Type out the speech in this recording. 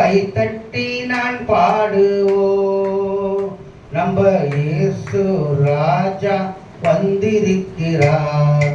கைத்தட்டி நான் பாடுவோ. நம்ம இயேசு ராஜா வந்திருக்கிறார்.